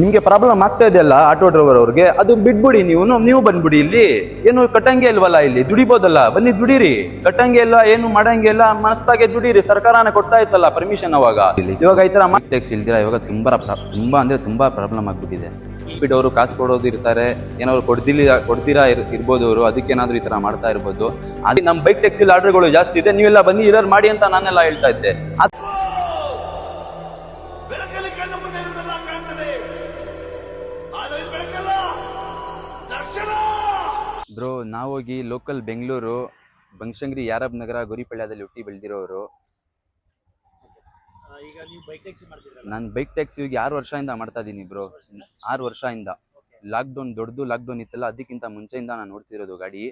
ನಿಮ್ಗೆ ಪ್ರಾಬ್ಲಮ್ ಆಗ್ತಾ ಇದೆಯಲ್ಲ, ಆಟೋ ಡ್ರೈವರ್ ಅವ್ರಿಗೆ, ಅದು ಬಿಟ್ಬಿಡಿ ನೀವು ನೀವು ಬಂದ್ಬಿಡಿ ಇಲ್ಲಿ. ಏನು ಕಟ್ಟಂಗೆ ಇಲ್ವಲ್ಲ ಇಲ್ಲಿ, ದುಡಿಬೋದಲ್ಲ, ಬನ್ನಿ ದುಡೀರಿ. ಕಟ್ಟಂಗೆ ಇಲ್ಲ, ಏನು ಮಾಡಂಗೆ ಇಲ್ಲ ಮನಸ್ತಾಗೆ ದುಡೀರಿ, ಸರ್ಕಾರನ ಕೊಡ್ತಾ ಇತ್ತಲ್ಲ ಪರ್ಮಿಷನ್ ಅವಾಗ. ಇಲ್ಲಿ ಇವಾಗ ಈ ತರ ಟ್ಯಾಕ್ಸ್ ಇಲ್ದಿರ ಇವಾಗ ತುಂಬಾ ತುಂಬಾ ಅಂದ್ರೆ ತುಂಬಾ ಪ್ರಾಬ್ಲಮ್ ಆಗ್ಬಿಟ್ಟಿದೆ. ಬಿಟ್ಟು ಅವರು ಕಾಸು ಕೊಡೋದು ಇರ್ತಾರೆ, ಏನಾದ್ರು ಕೊಡ್ದಿಲ್ಲ ಕೊಡ್ತೀರಾ ಇರ್ ಇರ್ಬೋದು ಅವರು ಅದಕ್ಕೇನಾದ್ರು ಈ ತರ ಮಾಡ್ತಾ ಇರ್ಬೋದು. ಅದೇ ನಮ್ಮ ಬೈಕ್ ಟ್ಯಾಕ್ಸಿ ಆರ್ಡರ್ಗಳು ಜಾಸ್ತಿ ಇದೆ, ನೀವೆಲ್ಲ ಬನ್ನಿ ಇದರಲ್ಲಿ ಮಾಡಿ ಅಂತ ನಾನೆಲ್ಲ ಹೇಳ್ತಾ ಇದ್ದೆ. ಬ್ರೋ ಹೋಗಿ ಲೋಕಲ್ ಬೆಂಗಳೂರು ಬನಶಂಕರಿ ಯಾರಬ್ ನಗರ ಗುರಿಪಳ್ಯದಲ್ಲಿ ಹುಟ್ಟಿ ಬೆಳೆದಿರೋರು. ಆ, ಈಗ ನೀವು ಬೈಕ್ ಟ್ಯಾಕ್ಸಿ ಮಾಡ್ತಿದ್ರಲ್ಲ? ನಾನು ಬೈಕ್ ಟ್ಯಾಕ್ಸಿ ಆರು ವರ್ಷದಿಂದ ಮಾಡ್ತಾ ಇದ್ದೀನಿ ಬ್ರೋ. ಆರು ವರ್ಷದಿಂದ? ಲಾಕ್ಡೌನ್ ದೊಡ್ಡದು ಲಾಕ್ಡೌನ್ ಇತ್ತಲ್ಲ ಅದಕ್ಕಿಂತ ಮುಂಚೆಯಿಂದ ನಾನು ಓಡಿಸಿರೋದು ಗಾಡಿ.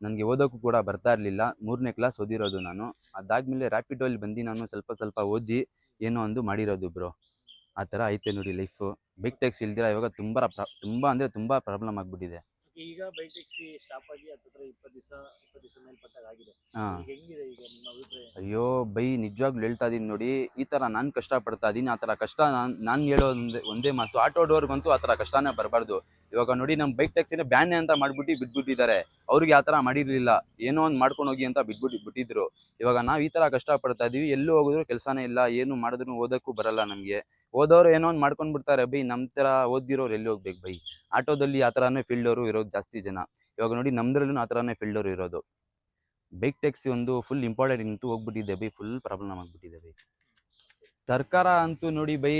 ನನಗೆ ಓದೋಕ್ಕೂ ಕೂಡ ಬರ್ತಾ ಇರಲಿಲ್ಲ. ಮೂರನೇ ಕ್ಲಾಸ್ ಓದಿರೋದು ನಾನು. ಅದಾದಮೇಲೆ ರ್ಯಾಪಿಡೋಲ್ಲಿ ಬಂದು ನಾನು ಸ್ವಲ್ಪ ಸ್ವಲ್ಪ ಓದಿ ಏನೋ ಒಂದು ಮಾಡಿರೋದು ಬ್ರೋ. ಆ ಥರ ಐತೆ ನೋಡಿ ಲೈಫು ಬೈಕ್ ಟ್ಯಾಕ್ಸಿ ಇಲ್ದಿರ ಇವಾಗ ತುಂಬ ಪ್ರಾ ತುಂಬ ಅಂದರೆ ತುಂಬ ಪ್ರಾಬ್ಲಮ್ ಆಗಿಬಿಟ್ಟಿದೆ. ಈಗ ಬೈಕ್ ಟ್ಯಾಕ್ಸಿ ಸ್ಟಾಪ್ ಆಗಿ ಹತ್ತತ್ರ ಇಪ್ಪತ್ತು ದಿವಸ ಇಪ್ಪತ್ತು ದಿವಸ ಮೇಲ್ಪಟ್ಟಾಗ ಆಗಿದೆ ಹಾಂ. ಈಗ ಹೆಂಗಿದೆ ಈಗ ನಿಮ್ಮ ಅಭಿಪ್ರಾಯ? ಅಯ್ಯೋ ಬೈ ನಿಜವಾಗ್ಲೂ ಹೇಳ್ತಾ ಇದೀನಿ ನೋಡಿ ಈ ಥರ ನಾನು ಕಷ್ಟಪಡ್ತಾ ಇದೀನಿ ಆ ಥರ ಕಷ್ಟ ನಾನು ಹೇಳೋ ಒಂದೇ ಮಾತು ಆಟೋ ಡೋರ್ಗಂತೂ ಆ ಥರ ಕಷ್ಟನೇ ಬರಬಾರ್ದು. ಇವಾಗ ನೋಡಿ ನಮ್ಮ ಬೈಕ್ ಟ್ಯಾಕ್ಸಿನ ಬ್ಯಾನ್ ಅಂತ ಮಾಡ್ಬಿಟ್ಟು ಬಿಟ್ಬಿಟ್ಟಿದ್ದಾರೆ. ಅವ್ರಿಗೆ ಆ ಥರ ಮಾಡಿರಲಿಲ್ಲ. ಏನೋ ಒಂದು ಮಾಡ್ಕೊಂಡು ಹೋಗಿ ಅಂತ ಬಿಟ್ಬಿಟ್ಟು ಬಿಟ್ಟಿದ್ರು. ಇವಾಗ ನಾವು ಈ ಥರ ಕಷ್ಟಪಡ್ತಾ ಇದೀವಿ ಎಲ್ಲೂ ಹೋಗಿದ್ರು ಕೆಲಸನೇ ಇಲ್ಲ ಏನು ಮಾಡಿದ್ರು ಓದೋಕ್ಕೂ ಬರಲ್ಲ ನಮಗೆ. ಓದೋರು ಏನೋ ಒಂದು ಮಾಡ್ಕೊಂಡು ಬಿಡ್ತಾರೆ, ಬೈ ನಮ್ಮ ಥರ ಓದಿರೋರು ಎಲ್ಲಿ ಹೋಗ್ಬೇಕು ಬೈ? ಆಟೋದಲ್ಲಿ ಆ ಥರನೇ ಫೀಲ್ಡವರು ಇರೋದು ಜಾಸ್ತಿ ಜನ. ಇವಾಗ ನೋಡಿ ನಮ್ಮದ್ರಲ್ಲೂ ಆ ಥರನೇ ಫೀಲ್ಡವರು ಇರೋದು. ಬೈಕ್ ಟ್ಯಾಕ್ಸಿ ಒಂದು ಫುಲ್ ಇಂಪಾರ್ಟೆಂಟ್ ಇಂಟು ಹೋಗ್ಬಿಟ್ಟಿದೆ ಬೈ ಫುಲ್ ಪ್ರಾಬ್ಲಮ್ ಆಗಿಬಿಟ್ಟಿದೆ ಬೈ. ಸರ್ಕಾರ ಅಂತೂ ನೋಡಿ ಬೈ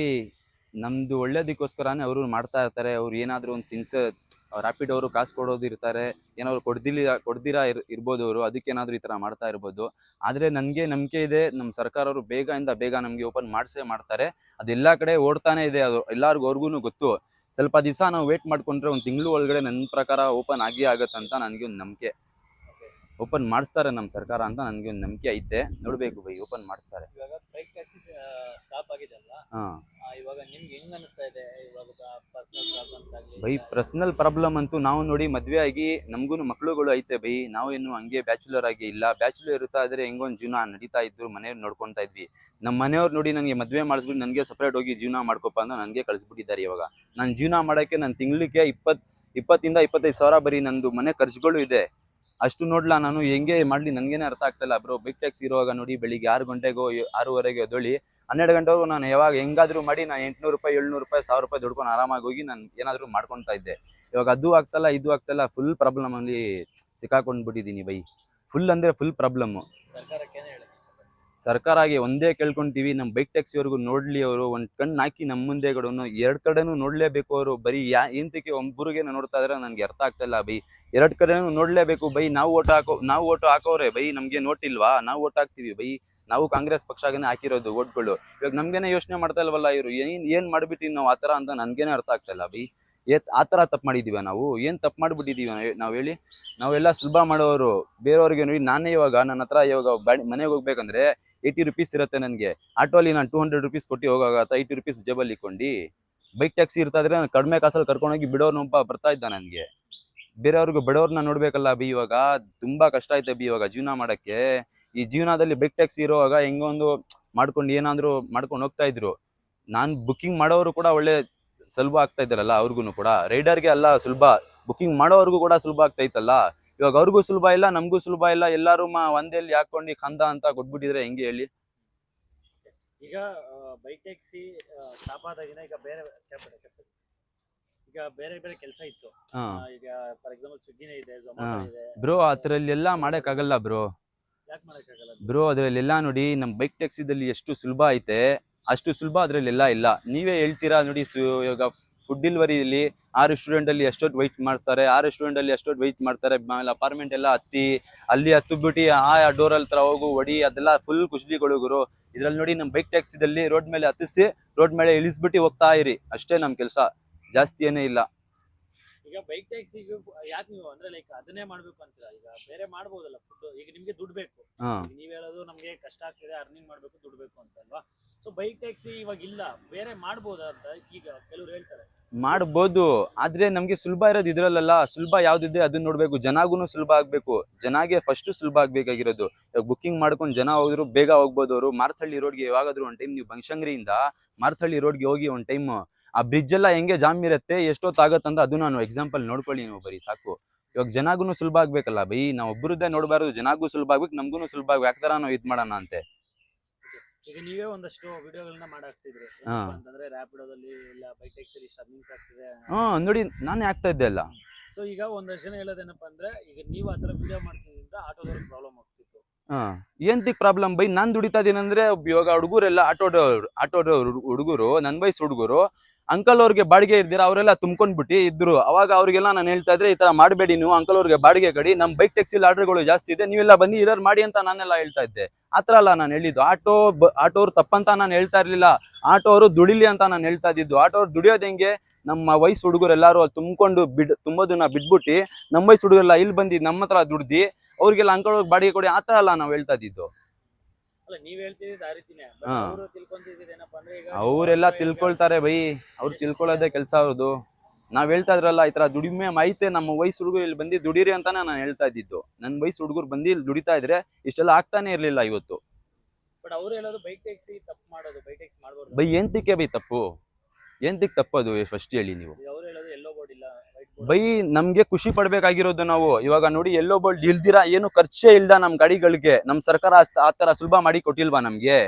ನಮ್ದು ಒಳ್ಳೇದಕ್ಕೋಸ್ಕರನೇ ಅವರು ಮಾಡ್ತಾ ಇರ್ತಾರೆ, ಅವ್ರು ಏನಾದರೂ ಒಂದು ತಿನ್ಸ ರ್ಯಾಪಿಡ್ ಅವರು ಕಾಸು ಕೊಡೋದು ಇರ್ತಾರೆ, ಏನಾದ್ರು ಕೊಡ್ದಿಲ್ಲ ಕೊಡ್ದಿರಾ ಇರ್, ಇರ್ಬೋದು ಅವರು, ಅದಕ್ಕೇನಾದರೂ ಈ ಥರ ಮಾಡ್ತಾ ಇರ್ಬೋದು. ಆದರೆ ನನಗೆ ನಂಬಿಕೆ ಇದೆ ನಮ್ಮ ಸರ್ಕಾರವರು ಅವರು ಇಂದ ಬೇಗ ನಮಗೆ ಓಪನ್ ಮಾಡಿಸೇ ಮಾಡ್ತಾರೆ. ಅದೆಲ್ಲ ಕಡೆ ಓಡ್ತಾನೆ ಇದೆ, ಅದು ಎಲ್ಲರಿಗೂ ಅವ್ರಿಗೂ ಗೊತ್ತು. ಸ್ವಲ್ಪ ದಿವಸ ನಾವು ವೇಟ್ ಮಾಡಿಕೊಂಡ್ರೆ ಒಂದು ತಿಂಗಳು ಒಳಗಡೆ ನನ್ನ ಪ್ರಕಾರ ಓಪನ್ ಆಗಿ ಆಗತ್ತಂತ ನನಗೆ ಒಂದು ನಂಬಿಕೆ. ಓಪನ್ ಮಾಡಿಸ್ತಾರೆ ನಮ್ಮ ಸರ್ಕಾರ ಅಂತ ನನಗೆ ಒಂದು ನಂಬಿಕೆ ಐತೆ. ನೋಡಬೇಕು ಬೈ ಓಪನ್ ಮಾಡಿಸ್ತಾರೆ. ಇವಾಗ ಬೈಕ್ ಟ್ಯಾಕ್ಸಿ ಸ್ಟಾಪ್ ಆಗಿದೆ ಅಲ್ಲ ಹಾಂ. ಆ, ಇವಾಗ ನಿಮ್ಗೆ ಹೆಂಗ್ ಅನಿಸ್ತಾ ಇದೆ? ಇವಾಗ ಪರ್ಸನಲ್ ಪ್ರಾಬ್ಲಮ್ಸ್ ಆಗಲಿ ಬೈ ಪರ್ಸ್ನಲ್ ಪ್ರಾಬ್ಲಮ್ ಅಂತೂ ನಾವು ನೋಡಿ ಮದುವೆ ಆಗಿ ನಮಗೂ ಮಕ್ಳುಗಳು ಐತೆ ಬೈ. ನಾವು ಏನು ಹಂಗೆ ಬ್ಯಾಚುಲರ್ ಆಗಿ ಇಲ್ಲ. ಬ್ಯಾಚುಲರ್ ಇರುತ್ತಾ ಆದರೆ ಹೆಂಗೊಂದು ಜೀವನ ನಡೀತಾ ಇದ್ದು ಮನೆಯವ್ರು ನೋಡ್ಕೊತಾ ಇದ್ವಿ. ನಮ್ಮ ಮನೆಯವ್ರು ನೋಡಿ ನನಗೆ ಮದುವೆ ಮಾಡಿಸ್ಬಿಟ್ಟು ನನಗೆ ಸಪ್ರೇಟ್ ಹೋಗಿ ಜೀವನ ಮಾಡ್ಕೊಪ್ಪ ಅಂತ ನನಗೆ ಕಳಿಸ್ಬಿಟ್ಟಿದ್ದಾರೆ ಇವಾಗ. ನಾನು ಜೀವನ ಮಾಡೋಕ್ಕೆ ನನ್ನ ತಿಂಗಳಿಗೆ ಇಪ್ಪತ್ತು ಇಪ್ಪತ್ತಿಂದ ಇಪ್ಪತ್ತೈದು ಸಾವಿರ ಬರೀ ನಂದು ಮನೆ ಖರ್ಚುಗಳು ಇದೆ. ಅಷ್ಟು ನೋಡ್ಲಾ ನಾನು, ಹೆಂಗೆ ಮಾಡಲಿ ನನಗೇನೆ ಅರ್ಥ ಆಗ್ತಿಲ್ಲ ಬ್ರೋ ಬಿಗ್ ಟ್ಯಾಕ್ಸ್ ಇರುವಾಗ ನೋಡಿ ಬೆಳಿಗ್ಗೆ ಆರು ಗಂಟೆಗೋ ಆರೂವರೆಗೆ ಎದ್ದೊಳಿ. ಹನ್ನೆರಡು ಗಂಟೆವರೆಗೂ ನಾನು ಯಾವಾಗ ಹೆಂಗಾದ್ರೂ ಮಾಡಿ ನಾನು ಎಂಟ್ನೂರು ರೂಪಾಯಿ, ಏಳ್ನೂರು ರೂಪಾಯಿ, ಸಾವಿರ ರೂಪಾಯಿ ದುಡ್ಕೊಂಡು ಆರಾಮಾಗಿ ಹೋಗಿ ನಾನು ಏನಾದರೂ ಮಾಡ್ಕೊತಾ ಇದ್ದೆ. ಇವಾಗ ಅದು ಆಗ್ತಲ್ಲ, ಇದು ಆಗ್ತಲ್ಲ ಫುಲ್ ಪ್ರಾಬ್ಲಮ್ ಅಲ್ಲಿ ಸಿಕ್ಕಾಕೊಂಡು ಬಿಟ್ಟಿದ್ದೀನಿ ಬೈ. ಫುಲ್ ಅಂದ್ರೆ ಫುಲ್ ಪ್ರಾಬ್ಲಮ್ಮು ಸರ್ಕಾರಕ್ಕೆ ಸರ್ಕಾರಗೆ ಒಂದೇ ಕೇಳ್ಕೊಂತೀವಿ ನಮ್ಮ ಬೈಕ್ ಟ್ಯಾಕ್ಸಿವರೆಗೂ ನೋಡ್ಲಿ ಅವರು, ಒಂದು ಕಣ್ಣು ಹಾಕಿ ನಮ್ಮ ಮುಂದೆ ಕಡೆನು ಎರಡು ಕಡೆನೂ ನೋಡ್ಲೇಬೇಕು ಅವರು, ಬರೀ ಯಾ ಇಂತಕ್ಕೆ ಒಬ್ಬರಿಗೆ ನೋಡ್ತಾ ಇದ್ರೆ ನನಗೆ ಅರ್ಥ ಆಗ್ತಾ ಇಲ್ಲ ಬೈ. ಎರಡು ಕಡೆನೂ ನೋಡ್ಲೇಬೇಕು, ಬೈ. ನಾವು ಓಟ್ ಹಾಕೋ, ನಾವು ಓಟು ಹಾಕೋರೆ, ಬೈ. ನಮಗೆ ನೋಟಿಲ್ವಾ ನಾವು ಓಟ್ ಹಾಕ್ತೀವಿ, ಬೈ. ನಾವು ಕಾಂಗ್ರೆಸ್ ಪಕ್ಷಗೇನೆ ಹಾಕಿರೋದು ಓಟ್ಗಳು. ಇವಾಗ ನಮಗೇನೆ ಯೋಚನೆ ಮಾಡ್ತಾ ಇಲ್ವಲ್ಲ ಇವರು? ಏನು ಏನು ಮಾಡ್ಬಿಟ್ಟಿವಿ ನಾವು ಆತರ ಅಂತ ನನ್ಗೇನೆ ಅರ್ಥ ಆಗ್ತಾ ಇಲ್ಲ ಬೈ. ಏತ್ ಆ ಥರ ತಪ್ಪು ಮಾಡಿದ್ದೀವ ನಾವು? ಏನು ತಪ್ಪು ಮಾಡಿಬಿಟ್ಟಿದ್ದೀವಿ ನಾವು ಹೇಳಿ? ನಾವೆಲ್ಲ ಸುಲಭ ಮಾಡೋರು, ಬೇರೆಯವ್ರಿಗೆ ನೋಡಿ, ನಾನೇ ಇವಾಗ ನನ್ನ ಹತ್ರ ಇವಾಗ ಬ್ಯಾಡ್ ಮನೆಗೆ ಹೋಗ್ಬೇಕಂದ್ರೆ ಏಯ್ಟಿ ರುಪೀಸ್ ಇರುತ್ತೆ ನನಗೆ. ಆಟೋಲಿ ನಾನು ಟೂ ಹಂಡ್ರೆಡ್ ರುಪೀಸ್ ಕೊಟ್ಟು ಹೋಗೋಗತ್ತ? ಏಯ್ಟಿ ರುಪೀಸ್ ಜೇಬಲ್ಲಿ ಇಕ್ಕೊಂಡು ಬೈಕ್ ಟ್ಯಾಕ್ಸಿ ಇರ್ತಾ ಇದ್ರೆ ನಾನು ಕಡಿಮೆ ಕಾಸಲ್ಲಿ ಕರ್ಕೊಂಡೋಗಿ ಬಿಡೋರ್ನೊಬ್ಬ ಬರ್ತಾ ಇದ್ದ ನನಗೆ. ಬೇರೆಯವ್ರಿಗೂ ಬಡವ್ರನ್ನ ನೋಡ್ಬೇಕಲ್ಲ ಬಿ ಇವಾಗ. ತುಂಬಾ ಕಷ್ಟ ಐತೆ ಬಿ ಇವಾಗ ಜೀವನ ಮಾಡಕ್ಕೆ. ಈ ಜೀವನದಲ್ಲಿ ಬೈಕ್ ಟ್ಯಾಕ್ಸಿ ಇರೋವಾಗ ಹೆಂಗೊಂದು ಮಾಡ್ಕೊಂಡು ಏನಾದ್ರು ಮಾಡ್ಕೊಂಡು ಹೋಗ್ತಾ ಇದ್ರು. ನಾನು ಬುಕ್ಕಿಂಗ್ ಮಾಡೋರು ಕೂಡ ಒಳ್ಳೆ ಸುಲಭ ಆಗ್ತಾ ಇದ್ದಾರಲ್ಲ ಅವ್ರಿಗೂ ಕೂಡ. ರೈಡರ್ಗೆ ಅಲ್ಲ ಸುಲಭ. ಬುಕ್ಕಿಂಗ್ ಮಾಡೋವ್ರಿಗೂ ಕೂಡ ಸುಲಭ ಆಗ್ತಾ ಇತ್ತಲ್ಲ. ಇವಾಗ ಅವ್ರಿಗೂ ಸುಲಭ ಇಲ್ಲ ನಮಗೂ ಸುಲಭ ಇಲ್ಲ ಎಲ್ಲರೂ ಮಾ ಒಂದೇಲಿ ಹಾಕೊಂಡು ಕಂದ ಅಂತ ಕೊಟ್ಬಿಟ್ಟಿದ್ರೆ ಹೆಂಗೆ ಹೇಳಿ? ಈಗ ಬೈಕ್ ಟ್ಯಾಕ್ಸಿ ಸ್ಟಾಪ್ ಆದಾಗಿನ ಈಗ ಬೇರೆ ಈಗ ಬೇರೆ ಬೇರೆ ಕೆಲಸ ಇತ್ತು. ಈಗ ಫಾರ್ ಎಕ್ಸಾಂಪಲ್ ಸ್ವಿಗ್ಗಿನೇ ಇದೆ ಝೊಮ್ಯಾಟೊ ಇದೆ. ಬ್ರೋ ಅದ್ರಲ್ಲೆಲ್ಲ ಮಾಡಕ್ಕಾಗಲ್ಲ ಬ್ರೋ. ಯಾಕೆ ಮಾಡೋಕ್ಕಾಗಲ್ಲ? ಬ್ರೋ ಅದರಲ್ಲೆಲ್ಲ ನೋಡಿ ನಮ್ಮ ಬೈಕ್ ಟ್ಯಾಕ್ಸಿದಲ್ಲಿ ಎಷ್ಟು ಸುಲಭ ಐತೆ. ಅಷ್ಟು ಸುಲಭ ಎಲ್ಲ ಇಲ್ಲ. ನೀವೇ ಹೇಳ್ತೀರಾ ನೋಡಿ ಸು ಇವಾಗ ಫುಡ್ ಡೆಲಿವರಿಯಲ್ಲಿ ಆ ರೆಸ್ಟೋರೆಂಟಲ್ಲಿ ಎಷ್ಟೊತ್ತು ವೈಟ್ ಮಾಡ್ತಾರೆ ಆ ರೆಸ್ಟೋರೆಂಟಲ್ಲಿ ಎಷ್ಟೊತ್ತು ವೈಟ್ ಮಾಡ್ತಾರೆ ಆಮೇಲೆ ಅಪಾರ್ಟ್ಮೆಂಟ್ ಎಲ್ಲ ಹತ್ತಿ ಅಲ್ಲಿ ಹತ್ತು ಬಿಟ್ಟು ಆ ಡೋರ್ ಹತ್ರ ಹೋಗು ಒಡಿ ಅದೆಲ್ಲ ಫುಲ್ ಕುಶ್ಲಿಗಳು ಗುರು. ಇದ್ರಲ್ಲಿ ನೋಡಿ ನಮ್ಮ ಬೈಕ್ ಟ್ಯಾಕ್ಸಿದಲ್ಲಿ ರೋಡ್ ಮೇಲೆ ಹತ್ತಿಸಿ ರೋಡ್ ಮೇಲೆ ಇಳಿಸ್ಬಿಟ್ಟು ಹೋಗ್ತಾ ಇರಿ. ಅಷ್ಟೇ ನಮ್ಮ ಕೆಲಸ. ಜಾಸ್ತಿ ಏನೇ ಇಲ್ಲ. ಈಗ ಬೈಕ್ ಟ್ಯಾಕ್ಸಿ ಯಾಕೆ ನೀವು ಅಂದ್ರೆ ಲೈಕ್ ಅದನ್ನೇ ಮಾಡ್ಬೇಕು ಅಂತೀರಾ? ಈಗ ಬೇರೆ ಮಾಡ್ಬೋದಲ್ಲ ಫುಡ್ ಈಗ ನಿಮ್ಗೆ ದುಡ್ಡು ಬೇಕು. ನೀವ್ ಹೇಳೋದು ನಮ್ಗೆ ಕಷ್ಟ ಆಗ್ತಿದೆ ಅರ್ನಿಂಗ್ ಮಾಡ್ಬೇಕು ದುಡ್ಡು ಬೇಕು ಅಂತ ಅಲ್ವಾ ಸೊ ಬೈಕ್ ಟ್ಯಾಕ್ಸಿ ಇವಾಗ ಇಲ್ಲ. ಬೇರೆ ಮಾಡ್ಬೋದಾ ಅಂತ ಈಗ ಕೆಲವರು ಹೇಳ್ತಾರೆ. ಮಾಡ್ಬೋದು. ಆದ್ರೆ ನಮ್ಗೆ ಸುಲಭ ಇರೋದು ಇದ್ರಲ್ಲ ಸುಲಭ ಯಾವ್ದಿದೆ ಅದನ್ನ ನೋಡ್ಬೇಕು. ಜನಾಗೂ ಸುಲಭ ಆಗ್ಬೇಕು. ಜನಾಗೆ ಫಸ್ಟ್ ಸುಲಭ ಆಗ್ಬೇಕಾಗಿರೋದು. ಇವಾಗ ಬುಕ್ಕಿಂಗ್ ಮಾಡ್ಕೊಂಡು ಜನ ಹೋದ್ರು ಬೇಗ ಹೋಗ್ಬೋದು ಅವರು ಮಾರ್ಥಳ್ಳಿ ರೋಡ್ಗೆ ಯಾವಾಗಾದ್ರು ಒಂದ್ ಟೈಮ್ ನೀವು ಬನಶಂಕರಿಯಿಂದ ಮಾರ್ಥಳ್ಳಿ ರೋಡ್ಗೆ ಹೋಗಿ ಒಂದ್ ಟೈಮ್ ಆ ಬ್ರಿಡ್ಜ್ ಎಲ್ಲ ಹೆಂಗೆ ಜಾಮ್ ಇರುತ್ತೆ ಎಷ್ಟೊತ್ತಾಗತ್ತಂತ ಅದು ನಾನು ಎಕ್ಸಾಂಪಲ್ ನೋಡ್ಕೊಳ್ಳಿ ನೀವು ಬರೀ, ಸಾಕು. ಇವಾಗ ಜನಗೂ ಸುಲಭ ಆಗ್ಬೇಕಲ್ಲ ಬೈ. ನಾವು ಒಬ್ಬರದ್ದೇ ನೋಡಬಾರ್ದು, ಜನಗೂ ಸುಲಭ ಆಗ್ಬೇಕು ನಮಗೂ ಸುಲಭ ಆಗ್ಬೇಕು. ಯಾಕೆ ನಾವು ಇದು ಮಾಡೋಣ ಅಂತೆ. ಈಗ ನೀವೇ ಒಂದಷ್ಟು ವಿಡಿಯೋಗಳನ್ನ ಮಾಡಾಕ್ತಿದ್ರಿ. ಏನಪ್ಪಾ ಅಂತಂದ್ರೆ ರ್ಯಾಪಿಡೋದಲ್ಲಿ ಇಲ್ಲ ಬೈಕ್ ಟ್ಯಾಕ್ಸಿಲಿ ಇಷ್ಟು ಅರ್ನಿಂಗ್ಸ್ ಆಗ್ತಿದೆ. ಹಾ ನೋಡಿ ನಾನೇ ಆಗ್ತಾ ಇದ್ದೆ ಅಲ್ಲ. ಸೊ ಈಗ ಒಂದಷ್ಟು ಜನ ಹೇಳೋದೇನಪ್ಪ ಅಂದ್ರೆ ಈಗ ನೀವು ಆತರ ವಿಡಿಯೋ ಮಾಡ್ತಿದ್ರಿಂದ ಆಟೋದವ್ರಿಗೆ ಪ್ರಾಬ್ಲಮ್ ಆಗ್ತಿತ್ತು. ಹಾ ಏಂತಿಕ್ ಪ್ರಾಬ್ಲಮ್ ಬೈ ನಾನ್ ದುಡಿತಾ ಇದ್ದೀನಂದ್ರೆ ಇವಾಗ ಹುಡುಗರೆಲ್ಲ ಆಟೋ ಆಟೋ ಹುಡುಗರು ನನ್ ವಯಸ್ಸು ಹುಡುಗರು ಅಂಕಲ್ ಅವ್ರಿಗೆ ಬಾಡಿಗೆ ಇರ್ದಿರ, ಅವರೆಲ್ಲ ತುಂಬ್ಕೊಂಡ್ಬಿಟ್ಟು ಇದ್ರು. ಅವಾಗ ಅವ್ರಿಗೆಲ್ಲ ನಾನು ಹೇಳ್ತಾ ಇದ್ರೆ, ಈ ತರ ಮಾಡಬೇಡಿ ನೀವು. ಅಂಕಲ್ ಅವ್ರಿಗೆ ಬಾಡಿಗೆ ಕಡಿ. ನಮ್ ಬೈಕ್ ಟ್ಯಾಕ್ಸಿ ಆರ್ಡರ್ಗಳು ಜಾಸ್ತಿ ಇದೆ. ನೀವೆಲ್ಲ ಬಂದು ಇದರ್ ಮಾಡಿ ಅಂತ ನಾನೆಲ್ಲ ಹೇಳ್ತಾ ಇದ್ದೆ. ಆತರ ಅಲ್ಲ ನಾನು ಹೇಳಿದ್ದು. ಆಟೋ ಆಟೋ ಅವ್ರು ತಪ್ಪಂತ ನಾನು ಹೇಳ್ತಾ ಇರ್ಲಿಲ್ಲ. ಆಟೋ ಅವರು ದುಡಿಲಿ ಅಂತ ನಾನು ಹೇಳ್ತಾ ಇದ್ದಿದ್ದು. ಆಟೋ ಅವ್ರು ದುಡಿಯೋದ್ ಹೆಂಗೆ? ನಮ್ಮ ವಯಸ್ಸು ಹುಡುಗರು ಎಲ್ಲಾರು ಅಲ್ಲಿ ತುಂಬಿಕೊಂಡು ಬಿಡ್, ತುಂಬೋದನ್ನ ಬಿಟ್ಬಿಟ್ಟು, ನಮ್ಮ ವಯಸ್ಸು ಹುಡುಗರೆಲ್ಲ ಇಲ್ಲಿ ಬಂದು ನಮ್ಮ ಹತ್ರ ದುಡ್ದಿ, ಅವ್ರಿಗೆಲ್ಲ ಅಂಕಲ್ ಅವ್ರಿಗೆ ಬಾಡಿಗೆ ಕೊಡಿ. ಆತರ ಅಲ್ಲ ನಾವು ಹೇಳ್ತಾ ಇದ್ದಿದ್ದು. ಅವರೆಲ್ಲ ತಿಳ್ಕೊಳ್ತಾರೆ ಬೈ. ಅವ್ರು ತಿಳ್ಕೊಳ್ಳೋದೇ ಕೆಲಸ ಅವ್ರದ್ದು. ನಾವ್ ಹೇಳ್ತಾ ಇದ್ರಲ್ಲ ಈ ತರ ದುಡಿಮೆ ಮಾಹಿತಿ ನಮ್ಮ ವಯಸ್ಸು ಹುಡುಗರು ಇಲ್ಲಿ ಬಂದು ದುಡೀರಿ ಅಂತಾನೆ ನಾನು ಹೇಳ್ತಾ ಇದ್ದಿದ್ದು. ನನ್ನ ವಯಸ್ಸು ಹುಡುಗರು ಬಂದು ಇಲ್ಲಿ ದುಡಿತಾ ಇದ್ರೆ ಇಷ್ಟೆಲ್ಲ ಆಗ್ತಾನೆ ಇರ್ಲಿಲ್ಲ ಇವತ್ತು. ಬಟ್ ಅವ್ರು ಹೇಳೋದು ಬೈಕ್ ಟ್ಯಾಕ್ಸಿ ತಪ್ಪು ಮಾಡೋದು ಬೈಕ್ ಟ್ಯಾಕ್ಸಿ ಬೈ ಏಂತಿಕ್ಕೆ ಬೈ ತಪ್ಪು? ಏಂತಿಕ್ ತಪ್ಪದು ಫಸ್ಟ್ ಹೇಳಿ ನೀವು ಈಗ ಅವ್ರು ಹೇಳೋದು ಎಲ್ಲೋ ಬೋರ್ಡ್ ಇಲ್ಲ ವೈಟ್ ಬೋರ್ಡ್ ಬೈ ನಮ್ಗೆ ಖುಷಿ ಪಡ್ಬೇಕಾಗಿರೋದು ನಾವು. ಇವಾಗ ನೋಡಿ ಎಲ್ಲೋ ಬೋಲ್ಡ್ ಇಲ್ದಿರಾ ಏನು ಖರ್ಚೇ ಇಲ್ದ ನಮ್ ಗಾಡಿಗಳಿಗೆ. ನಮ್ ಸರ್ಕಾರ ಆ ತರ ಸುಲಭ ಮಾಡಿ ಕೊಟ್ಟಿಲ್ವಾ ನಮ್ಗೆ?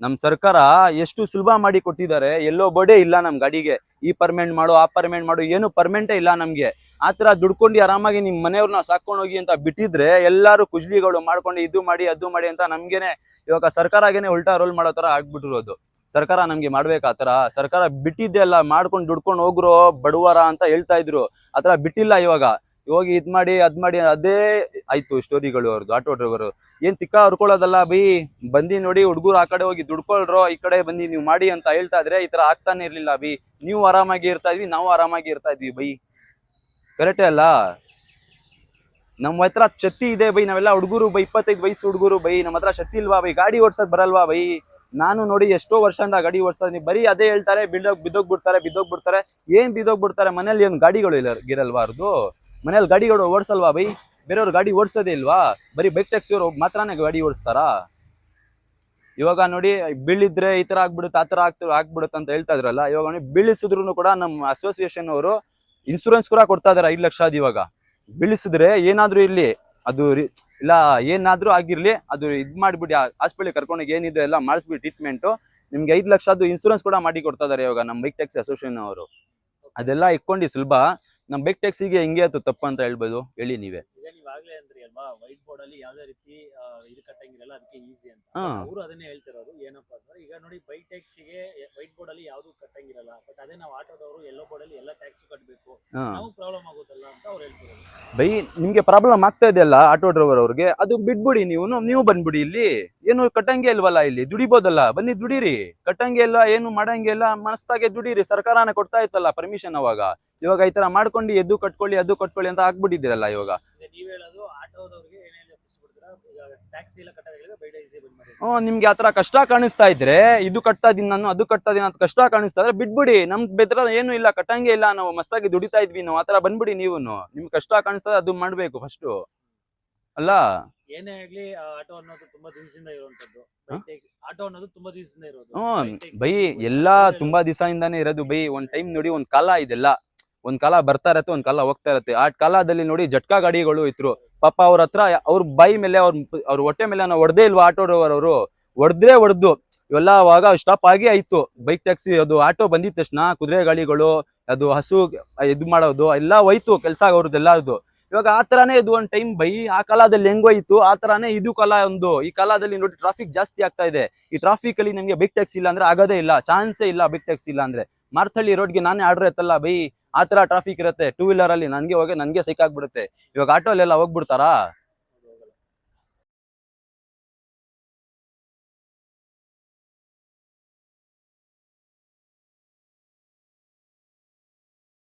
ನಮ್ ಸರ್ಕಾರ ಎಷ್ಟು ಸುಲಭ ಮಾಡಿ ಕೊಟ್ಟಿದ್ದಾರೆ. ಎಲ್ಲೋ ಬೋರ್ಡೇ ಇಲ್ಲ ನಮ್ ಗಾಡಿಗೆ. ಈ ಪರ್ಮೆಂಟ್ ಮಾಡು, ಆ ಪರ್ಮೆಂಟ್ ಮಾಡು, ಏನು ಪರ್ಮೆಂಟೇ ಇಲ್ಲ ನಮ್ಗೆ. ಆ ತರ ದುಡ್ಕೊಂಡು ಆರಾಮಾಗಿ ನಿಮ್ ಮನೆಯವ್ರನ್ನ ಸಾಕೊಂಡು ಹೋಗಿ ಅಂತ ಬಿಟ್ಟಿದ್ರೆ ಎಲ್ಲಾರು ಕುಜ್ಲಿಗಳು ಮಾಡ್ಕೊಂಡು ಇದು ಮಾಡಿ, ಅದು ಮಾಡಿ ಅಂತ ನಮ್ಗೆನೆ ಇವಾಗ ಸರ್ಕಾರಗೇನೆ ಉಲ್ಟಾ ರೋಲ್ ಮಾಡೋ ತರ ಆಗ್ಬಿಟ್ಟಿರೋದು. ಸರ್ಕಾರ ನಮ್ಗೆ ಮಾಡ್ಬೇಕು ಆ ಸರ್ಕಾರ ಬಿಟ್ಟಿದ್ದೆ ಅಲ್ಲ ಮಾಡ್ಕೊಂಡು ದುಡ್ಕೊಂಡು ಹೋಗ್ರೋ ಬಡವರ ಅಂತ ಹೇಳ್ತಾ ಇದ್ರು. ಆತರ ಬಿಟ್ಟಿಲ್ಲ ಇವಾಗ. ಇವಾಗ ಇದ್ ಮಾಡಿ, ಅದ್ ಮಾಡಿ, ಅದೇ ಆಯ್ತು ಸ್ಟೋರಿಗಳು ಅವ್ರದ್ದು, ಆಟೋ ಡ್ರೈವರು. ಏನ್ ತಿಕ್ಕ ಹರ್ಕೊಳ್ಳೋದಲ್ಲ ಬೈ? ಬಂದಿ ನೋಡಿ ಹುಡುಗರು ಆ ಕಡೆ ಹೋಗಿ ದುಡ್ಕೊಳ್ರೋ, ಈ ಕಡೆ ಬಂದಿ ನೀವು ಮಾಡಿ ಅಂತ ಹೇಳ್ತಾ ಇದ್ರೆ ಈ ತರ ಆಗ್ತಾನೆ ಇರ್ಲಿಲ್ಲ ಬಿ. ನೀವು ಆರಾಮಾಗಿ ಇರ್ತಾ ಇದ್ವಿ, ನಾವು ಆರಾಮಾಗಿ ಇರ್ತಾ ಇದ್ವಿ ಬೈ. ಕರೆಕ್ಟೇ ಅಲ್ಲ? ನಮ್ಮ ಹತ್ರ ಶಕ್ತಿ ಇದೆ ಬೈ, ನಾವೆಲ್ಲ ಹುಡುಗರು ಬೈ, ಇಪ್ಪತ್ತೈದು ವಯಸ್ಸು ಹುಡುಗರು ಬೈ. ನಮ್ಮ ಹತ್ರ ಶಕ್ತಿ ಇಲ್ವಾ ಬೈ? ಗಾಡಿ ಓಡ್ಸಕ್ ಬರಲ್ವಾ ಬೈ? ನಾನು ನೋಡಿ ಎಷ್ಟೋ ವರ್ಷದಿಂದ ಗಾಡಿ ಓಡಿಸ್ತಾ ಇದೀನಿ ಬರೀ ಅದೇ ಹೇಳ್ತಾರೆ ಬಿದ್ದೋಗ್ ಬಿದ್ದೋಗ್ ಬಿಡ್ತಾರೆ ಬಿದ್ದೋಗ್ ಬಿಡ್ತಾರೆ ಏನ್ ಬಿದ್ದೋಗ್ ಬಿಡ್ತಾರೆ ಮನೇಲಿ ಏನು ಗಾಡಿಗಳು ಇಲ್ಲ ಇರಲ್ವಾ ಅವ್ರದ್ದು ಮನೇಲಿ ಗಾಡಿಗಳು ಓಡಿಸಲ್ವಾ ಬೈ? ಬೇರೆಯವ್ರು ಗಾಡಿ ಓಡಿಸೋದೇ ಇಲ್ವಾ? ಬರೀ ಬೈಕ್ ಟ್ಯಾಕ್ಸಿ ಅವ್ರು ಮಾತ್ರನೇ ಗಾಡಿ ಓಡಿಸ್ತಾರಾ? ಇವಾಗ ನೋಡಿ, ಬೀಳಿದ್ರೆ ಈ ತರ ಆಗ್ಬಿಡುತ್ತೆ, ಆ ತರ ಆಗ್ತ, ಆಗ್ಬಿಡುತ್ತೆ ಅಂತ ಹೇಳ್ತಾ ಇದ್ರಲ್ಲ, ಇವಾಗ ನೋಡಿ ಬೀಳಿಸಿದ್ರು ಕೂಡ ನಮ್ಮ ಅಸೋಸಿಯೇಷನ್ ಅವರು ಇನ್ಸೂರೆನ್ಸ್ ಕೂಡ ಕೊಡ್ತಾ ಇದಾರೆ ಐದು ಲಕ್ಷ ಇವಾಗ. ಬೀಳಿಸಿದ್ರೆ ಏನಾದ್ರೂ ಇರ್ಲಿ. ಅದು ಇಲ್ಲ, ಏನಾದ್ರೂ ಆಗಿರ್ಲಿ, ಅದು ಇದ್ ಮಾಡ್ಬಿಡಿ ಹಾಸ್ಪಿಟಲ್ ಕರ್ಕೊಂಡೋಗಿ ಏನಿದೆ ಎಲ್ಲ ಮಾಡಿಸ್ಬಿಡಿ ಟ್ರೀಟ್ಮೆಂಟ್ ನಿಮ್ಗೆ ಐದು ಲಕ್ಷದ್ದು ಇನ್ಸೂರೆನ್ಸ್ ಕೂಡ ಮಾಡಿ ಕೊಡ್ತಾ ಇದಾರೆ ಇವಾಗ ನಮ್ಮ ಬೈಕ್ ಟ್ಯಾಕ್ಸಿ ಅಸೋಸಿಯೇಷನ್ ಅವರು. ಅದೆಲ್ಲ ಇಟ್ಕೊಂಡು ಸುಲಭ. ನಮ್ಮ ಬೈಕ್ ಟ್ಯಾಕ್ಸಿಗೆ ಹೆಂಗೆ ಆಯ್ತು ತಪ್ಪು ಅಂತ ಹೇಳ್ಬೋದು. ಹೇಳಿ ನೀವೇ. ಈಗ ನೀವಾಗ್ಲೇ ಅಂದ್ರಿ ಅಲ್ವಾ? ವೈಟ್ ಬೋರ್ಡ್ ಅಲ್ಲಿ ಯಾವ್ದೇ ರೀತಿ ಇದು ಕಟ್ಟಂಗಿರಲ್ಲ ಅದಕ್ಕೆ ಈಸಿ ಅಂತ. ಹಾ. ಅವರು ಅದನ್ನೇ ಹೇಳ್ತಿರೋದು ಏನಪ್ಪಾ ಅಂದ್ರೆ ಈಗ ನೋಡಿ ಬೈಕ್ ಟ್ಯಾಕ್ಸಿಗೆ ವೈಟ್ ಬೋರ್ಡ್ ಅಲ್ಲಿ ಯಾವ್ದು ಕಟ್ಟಂಗಿರಲ್ಲ ಬಟ್ ಅದೇ ನಾವು ಆಟೋದವರು ಎಲ್ಲೋ ಬೋರ್ಡ್ ಅಲ್ಲಿ ಎಲ್ಲ ಟ್ಯಾಕ್ಸ್ ಕಟ್ಟಬೇಕು ಹಾ. ನಾವು ಪ್ರಾಬ್ಲಮ್ ಆಗುತ್ತಲ್ಲ ಅಂತ ಅವ್ರು ಹೇಳ್ತಿರೋದು. ಬೈ ನಿಮ್ಗೆ ಪ್ರಾಬ್ಲಮ್ ಆಗ್ತಾ ಇದೆಯಲ್ಲ ಆಟೋ ಡ್ರೈವರ್ ಅವ್ರಿಗೆ? ಅದು ಬಿಟ್ಬಿಡಿ ನೀವು ನೀವು ಬಂದ್ಬಿಡಿ ಇಲ್ಲಿ. ಏನು ಕಟ್ಟಂಗೆ ಇಲ್ವಲ್ಲ ಇಲ್ಲಿ ದುಡಿಬೋದಲ್ಲ. ಬನ್ನಿ ದುಡೀರಿ. ಕಟ್ಟಂಗೆ ಇಲ್ಲ ಏನು ಮಾಡಂಗೆ ಇಲ್ಲ ಮನಸ್ತಾಗೆ ದುಡೀರಿ. ಸರ್ಕಾರನೇ ಕೊಡ್ತಾ ಇತ್ತಲ್ಲ ಪರ್ಮಿಷನ್ ಅವಾಗ. ಇವಾಗ ಈ ತರ ಮಾಡ್ಕೊಂಡು ಎದ್ದು ಕಟ್ಕೊಳ್ಳಿ ಅದು ಕಟ್ಕೊಳ್ಳಿ ಅಂತ ಆಗ್ಬಿಟ್ಟಿದ್ದೀರಲ್ಲ ಇವಾಗ ಈಗ ನೀವ್ ಹೇಳೋದು ಆಟೋದವ್ರಿಗೆ ಏನೇನು ಬಿಡ್ತೀರಾ ನಿಮ್ಗೆ ಆತರ ಕಷ್ಟ ಕಾಣಿಸ್ತಾ ಇದ್ರೆ ಇದು ಕಟ್ತಾ ಇದೀನಿ ನಾನು ಅದು ಕಟ್ತಾ ಇದೀನಿ ಅಂತ ಕಷ್ಟ ಕಾಣಿಸ್ತಾ ಇದ್ರೆ ಬಿಟ್ಬಿಡಿ. ನಮ್ ಬೆದ್ರ ಏನು ಇಲ್ಲ ಕಟ್ಟಂಗೆ ಇಲ್ಲ ನಾವು ಮಸ್ತಾಗಿ ದುಡಿತಾ ಇದ್ವಿ ನಾವು ಆತರ ಬಂದ್ಬಿಡಿ ನೀವು ನಿಮ್ಗೆ ಕಷ್ಟ ಕಾಣಿಸ್ತಾ ಅದು ಮಾಡ್ಬೇಕು ಫಸ್ಟ್ ಅಲ್ಲ? ಏನೇ ಆಗ್ಲಿ ಆಟೋ ಅನ್ನೋದು ತುಂಬಾ ದಿವಸದಿಂದ ಇರುವಂತದ್ದು ಆಟೋ ಅನ್ನೋದು ತುಂಬಾ ದಿವಸದಿಂದ ಇರೋದು. ಹ್ಮ್ ಬೈ ಎಲ್ಲಾ ತುಂಬಾ ದಿವಸದಿಂದಾನೇ ಇರೋದು ಬೈ ಒಂದ್ ಟೈಮ್ ನೋಡಿ ಒಂದ್ ಕಾಲ ಇದೆಲ್ಲ. ಒಂದ್ ಕಾಲ ಬರ್ತಾ ಇರತ್ತೆ, ಒಂದ್ ಕಾಲ ಹೋಗ್ತಾ ಇರತ್ತೆ. ಆ ಕಾಲದಲ್ಲಿ ನೋಡಿ ಜಟ್ಕಾ ಗಾಡಿಗಳು ಇದ್ರು. ಪಾಪ ಅವ್ರ ಹತ್ರ ಅವ್ರ ಬೈ ಮೇಲೆ ಅವ್ರ ಅವ್ರ ಹೊಟ್ಟೆ ಮೇಲೆ ನಾವು ಹೊಡೆದೇ ಇಲ್ವಾ ಆಟೋ ಡ್ರೈವರ್ ಅವರು? ಹೊಡೆದ್ರೆ ಹೊಡೆದು. ಇವೆಲ್ಲ ಅವಾಗ ಸ್ಟಾಪ್ ಆಗಿ ಆಯ್ತು. ಬೈಕ್, ಟ್ಯಾಕ್ಸಿ ಅದು ಆಟೋ ಬಂದಿದ ತಕ್ಷಣ ಕುದುರೆ ಗಾಡಿಗಳು, ಅದು ಹಸು ಇದು ಮಾಡೋದು, ಎಲ್ಲ ಹೋಯ್ತು ಕೆಲಸ ಅವ್ರದ್ದೆಲ್ಲ ಅದು ಇವಾಗ ಆ ತರಾನೇ ಇದು ಒಂದ್ ಟೈಮ್ ಬೈ, ಆ ಕಾಲದಲ್ಲಿ ಹೆಂಗೋಯ್ತು ಆ ತರಾನೇ ಇದು ಕಾಲ ಒಂದು. ಈ ಕಾಲದಲ್ಲಿ ನೋಡಿ ಟ್ರಾಫಿಕ್ ಜಾಸ್ತಿ ಆಗ್ತಾ ಇದೆ. ಈ ಟ್ರಾಫಿಕ್ ಅಲ್ಲಿ ನಮಗೆ ಬೈಕ್ ಟ್ಯಾಕ್ಸಿ ಇಲ್ಲ ಅಂದ್ರೆ ಆಗೋದೇ ಇಲ್ಲ. ಚಾನ್ಸೇ ಇಲ್ಲ ಬೈಕ್ ಟ್ಯಾಕ್ಸಿ ಇಲ್ಲ ಅಂದ್ರೆ. ಮಾರ್ತಳ್ಳಿ ರೋಡ್ಗೆ ನಾನೇ ಆರ್ಡರ್ ಎತ್ತಲ್ಲ ಬೈ. ಆ ತರ ಟ್ರಾಫಿಕ್ ಇರುತ್ತೆ. ಟೂ ವೀಲರ್ ಅಲ್ಲಿ ನನ್ಗೆ ಹೋಗಿ, ನನ್ಗೆ ಸಿಕ್ಕಾಗ್ಬಿಡುತ್ತೆ ಇವಾಗ ಆಟೋ ಅಲ್ಲೆಲ್ಲ ಹೋಗ್ಬಿಡ್ತಾರಾ?